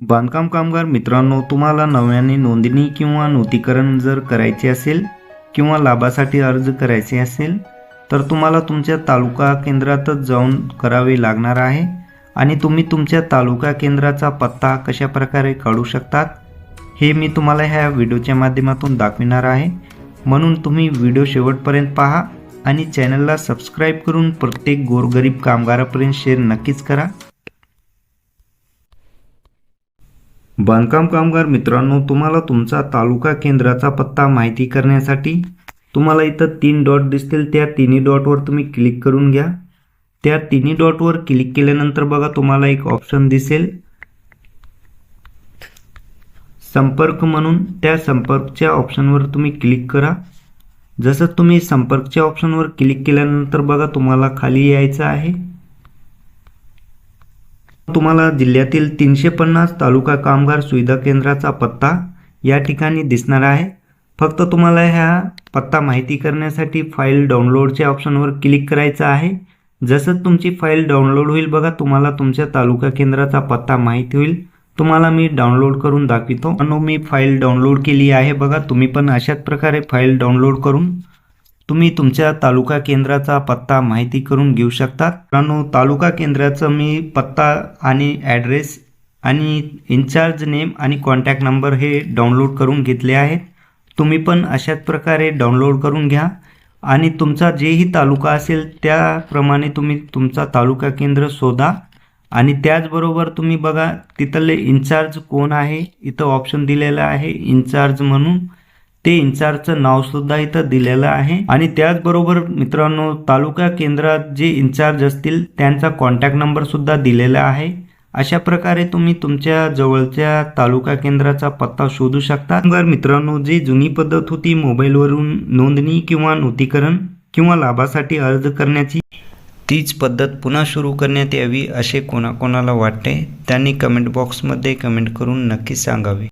बांधकाम कामगार मित्रांनो तुम्हाला नव्याने नोंदणी किंवा नूतीकरण जर करायचे असेल किंवा लाभासाठी अर्ज करायचे असेल तर तुम्हाला तुमच्या तालुका केंद्रातच जाऊन करावे लागणार आहे आणि तुम्ही तुमच्या तालुका केंद्राचा पत्ता कशा प्रकारे काढू शकतात हे मी तुम्हाला ह्या व्हिडिओच्या माध्यमातून दाखविणार आहे. म्हणून तुम्ही व्हिडिओ शेवटपर्यंत पहा आणि चॅनलला सबस्क्राईब करून प्रत्येक गोरगरीब कामगारापर्यंत शेअर नक्कीच करा. बांधकाम कामगार मित्रांनो तुम्हाला तुमचा तालुका केंद्राचा पत्ता माहिती करण्यासाठी तुम्हाला इथं तीन डॉट दिसतील. त्या तिन्ही डॉटवर तुम्ही क्लिक करून घ्या. त्या तिन्ही डॉटवर क्लिक केल्यानंतर बघा तुम्हाला एक ऑप्शन दिसेल. संपर्क म्हणून त्या संपर्कच्या ऑप्शनवर तुम्ही क्लिक करा. जसं तुम्ही संपर्कच्या ऑप्शनवर क्लिक केल्यानंतर बघा तुम्हाला खाली यायचं आहे. तुम्हाला जिल्ह्यातील तीनशे पन्नास तालुका कामगार सुविधा केंद्राचा पत्ता या ठिकाणी दिसणार आहे. फक्त तुम्हाला ह्या पत्ता माहिती करण्यासाठी फाईल डाउनलोडच्या ऑप्शनवर क्लिक करायचं आहे. जसं तुमची फाईल डाउनलोड होईल बघा तुम्हाला तुमच्या तालुका केंद्राचा पत्ता माहिती होईल. तुम्हाला मी डाउनलोड करून दाखवितो. म्हणून मी फाईल डाउनलोड केली आहे बघा. तुम्ही पण अशाच प्रकारे फाईल डाउनलोड करून तुम्ही तुमच्या तालुका केंद्राचा पत्ता माहिती करून घेऊ शकता मित्रांनो तालुका केंद्राचं मी पत्ता आणि ॲड्रेस आणि इन्चार्ज नेम आणि कॉन्टॅक्ट नंबर हे डाउनलोड करून घेतले आहेत. तुम्ही पण अशाच प्रकारे डाउनलोड करून घ्या. आणि तुमचा जेही तालुका असेल त्याप्रमाणे तुम्ही तुमचा तालुका केंद्र शोधा. आणि त्याचबरोबर तुम्ही बघा तिथले इन्चार्ज कोण आहे? इथं ऑप्शन दिलेलं आहे इन्चार्ज म्हणून. ते इन्चार्जचं नावसुद्धा इथं दिलेलं आहे. आणि त्याचबरोबर मित्रांनो तालुका केंद्रात जे इन्चार्ज असतील त्यांचा कॉन्टॅक्ट नंबरसुद्धा दिलेला आहे. अशा प्रकारे तुम्ही तुमच्या जवळच्या तालुका केंद्राचा पत्ता शोधू शकता. तर मित्रांनो जी जुनी पद्धत होती मोबाईलवरून नोंदणी किंवा नूतीकरण किंवा लाभासाठी अर्ज करण्याची तीच पद्धत पुन्हा सुरू करण्यात यावी असे कोणाकोणाला वाटते त्यांनी कमेंट बॉक्समध्ये कमेंट करून नक्की सांगावे.